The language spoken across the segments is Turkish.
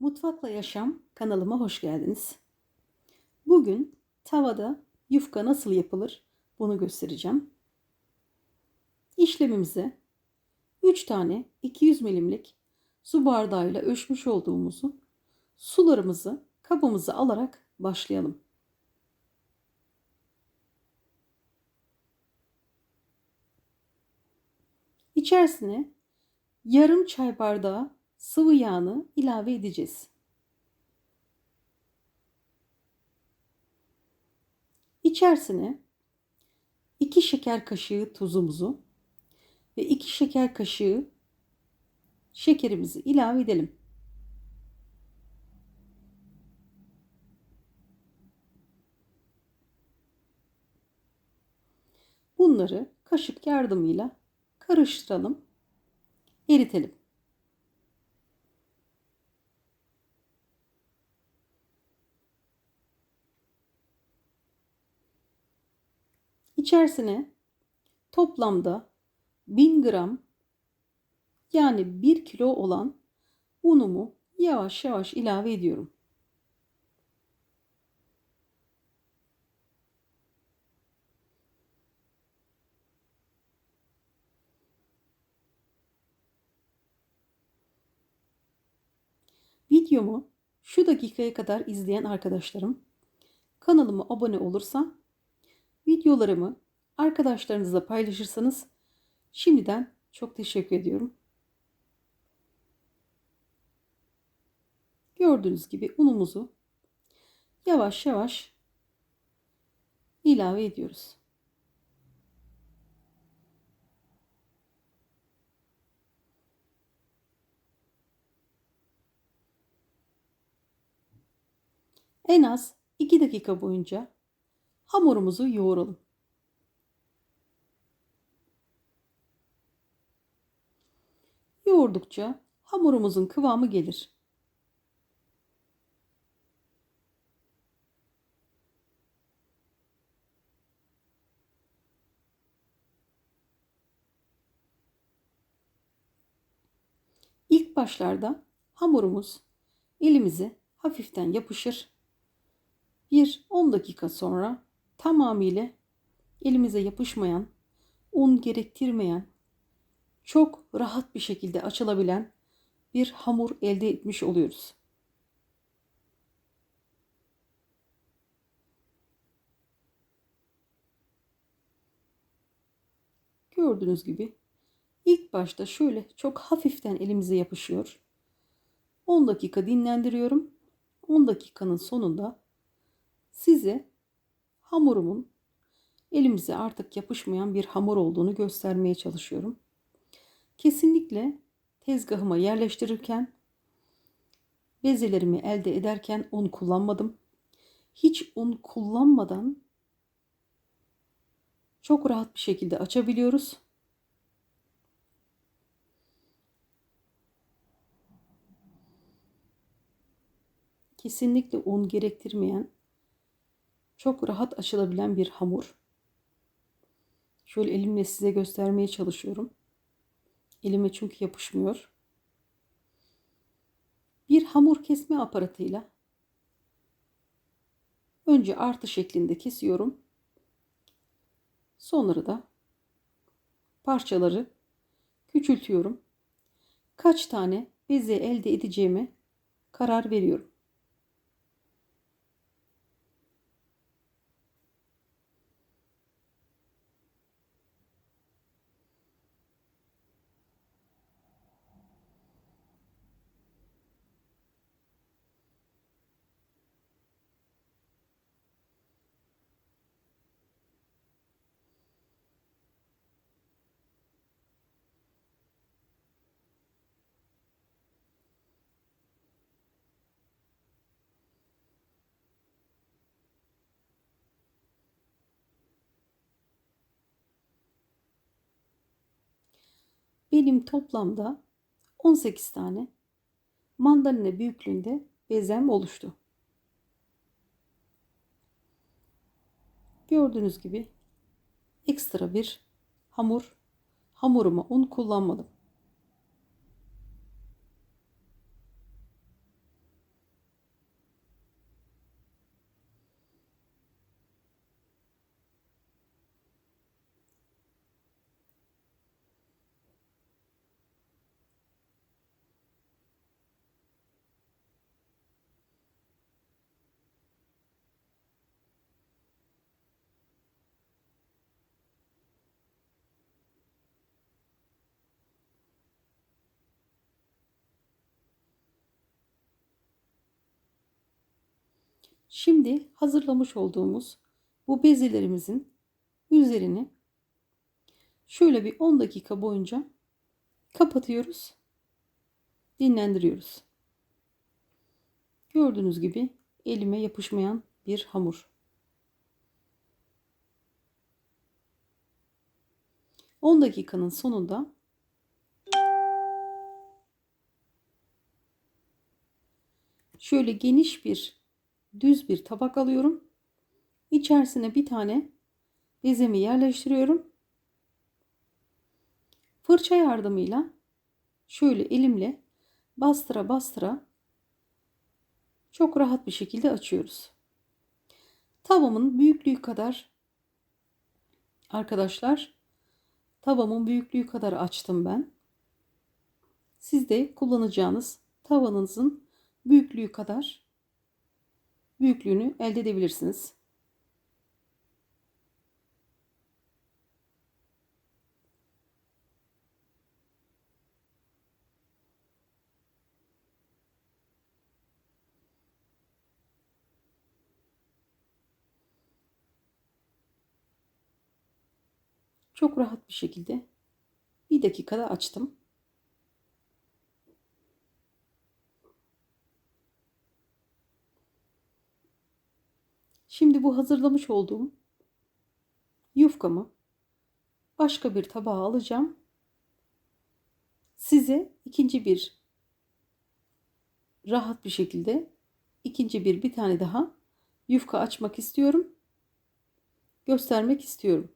Mutfakla Yaşam kanalıma hoş geldiniz. Bugün tavada yufka nasıl yapılır bunu göstereceğim. İşlemimize 3 tane 200 milimlik su bardağıyla ölçmüş olduğumuzu sularımızı kabımıza alarak başlayalım. İçerisine yarım çay bardağı sıvı yağını ilave edeceğiz. İçerisine 2 şeker kaşığı tuzumuzu ve 2 şeker kaşığı şekerimizi ilave edelim. Bunları kaşık yardımıyla karıştıralım, eritelim. İçerisine toplamda 1000 gram yani 1 kilo olan unumu yavaş yavaş ilave ediyorum. Videomu şu dakikaya kadar izleyen arkadaşlarım kanalıma abone olursa videolarımı arkadaşlarınızla paylaşırsanız şimdiden çok teşekkür ediyorum. Gördüğünüz gibi unumuzu yavaş yavaş ilave ediyoruz. En az 2 dakika boyunca hamurumuzu yoğuralım. Yoğurdukça hamurumuzun kıvamı gelir. İlk başlarda hamurumuz elimize hafiften yapışır. Bir 10 dakika sonra tamamıyla elimize yapışmayan, un gerektirmeyen, çok rahat bir şekilde açılabilen bir hamur elde etmiş oluyoruz. Gördüğünüz gibi ilk başta şöyle çok hafiften elimize yapışıyor. 10 dakika dinlendiriyorum. 10 dakikanın sonunda size hamurumun elimize artık yapışmayan bir hamur olduğunu göstermeye çalışıyorum. Kesinlikle tezgahıma yerleştirirken bezelerimi elde ederken un kullanmadım. Hiç un kullanmadan çok rahat bir şekilde açabiliyoruz. Kesinlikle un gerektirmeyen çok rahat açılabilen bir hamur. Şöyle elimle size göstermeye çalışıyorum. Elime çünkü yapışmıyor. Bir hamur kesme aparatıyla önce artı şeklinde kesiyorum. Sonra da parçaları küçültüyorum. Kaç tane beze elde edeceğime karar veriyorum. Benim toplamda 18 tane mandalina büyüklüğünde bezem oluştu. Gördüğünüz gibi ekstra bir hamur hamuruma un kullanmadım. Şimdi hazırlamış olduğumuz bu bezelerimizin üzerini şöyle bir 10 dakika boyunca kapatıyoruz. Dinlendiriyoruz. Gördüğünüz gibi elime yapışmayan bir hamur. 10 dakikanın sonunda şöyle geniş bir düz bir tabak alıyorum. İçerisine bir tane bezemi yerleştiriyorum. Fırça yardımıyla şöyle elimle bastıra bastıra çok rahat bir şekilde açıyoruz. Tavamın büyüklüğü kadar arkadaşlar tavamın büyüklüğü kadar açtım ben. Siz de kullanacağınız tavanızın büyüklüğü kadar büyüklüğünü elde edebilirsiniz. Çok rahat bir şekilde bir dakikada açtım. Şimdi bu hazırlamış olduğum yufkamı başka bir tabağa alacağım. Size ikinci bir rahat bir şekilde ikinci bir bir tane daha yufka açmak istiyorum. Göstermek istiyorum.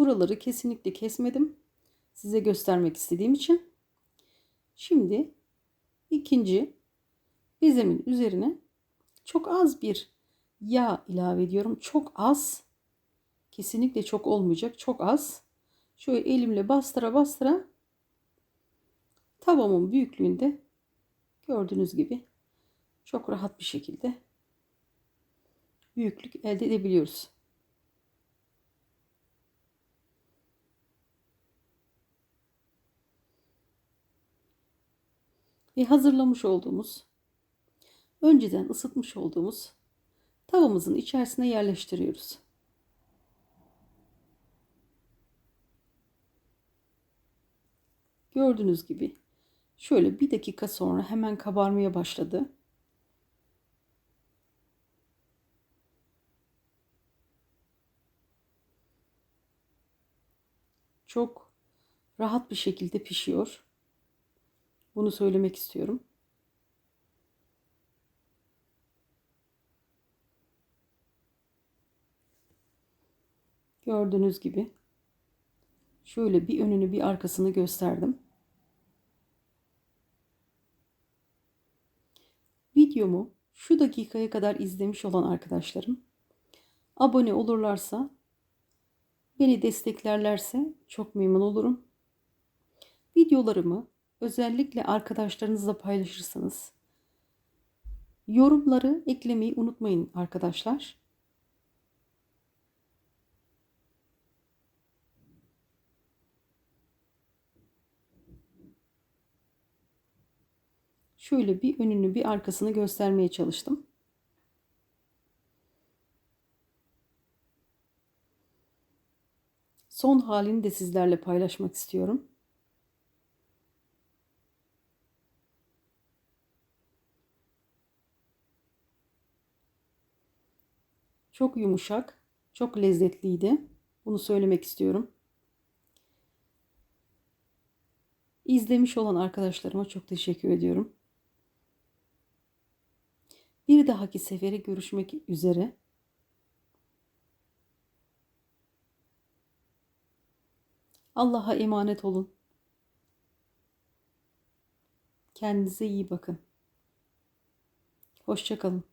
Buraları kesinlikle kesmedim. Size göstermek istediğim için. Şimdi ikinci bezemin üzerine çok az bir yağ ilave ediyorum. Çok az. Kesinlikle çok olmayacak. Çok az. Şöyle elimle bastıra bastıra tavamın büyüklüğünde gördüğünüz gibi çok rahat bir şekilde büyüklük elde edebiliyoruz. Ve hazırlamış olduğumuz önceden ısıtmış olduğumuz tavamızın içerisine yerleştiriyoruz. Gördüğünüz gibi şöyle bir dakika sonra hemen kabarmaya başladı. Çok rahat bir şekilde pişiyor. Bunu söylemek istiyorum. Gördüğünüz gibi şöyle bir önünü bir arkasını gösterdim. Videomu şu dakikaya kadar izlemiş olan arkadaşlarım abone olurlarsa beni desteklerlerse çok memnun olurum. Videolarımı özellikle arkadaşlarınızla paylaşırsanız yorumları eklemeyi unutmayın arkadaşlar. Şöyle bir önünü bir arkasını göstermeye çalıştım. Son halini de sizlerle paylaşmak istiyorum. Çok yumuşak, çok lezzetliydi. Bunu söylemek istiyorum. İzlemiş olan arkadaşlarıma çok teşekkür ediyorum. Bir dahaki sefere görüşmek üzere. Allah'a emanet olun. Kendinize iyi bakın. Hoşçakalın.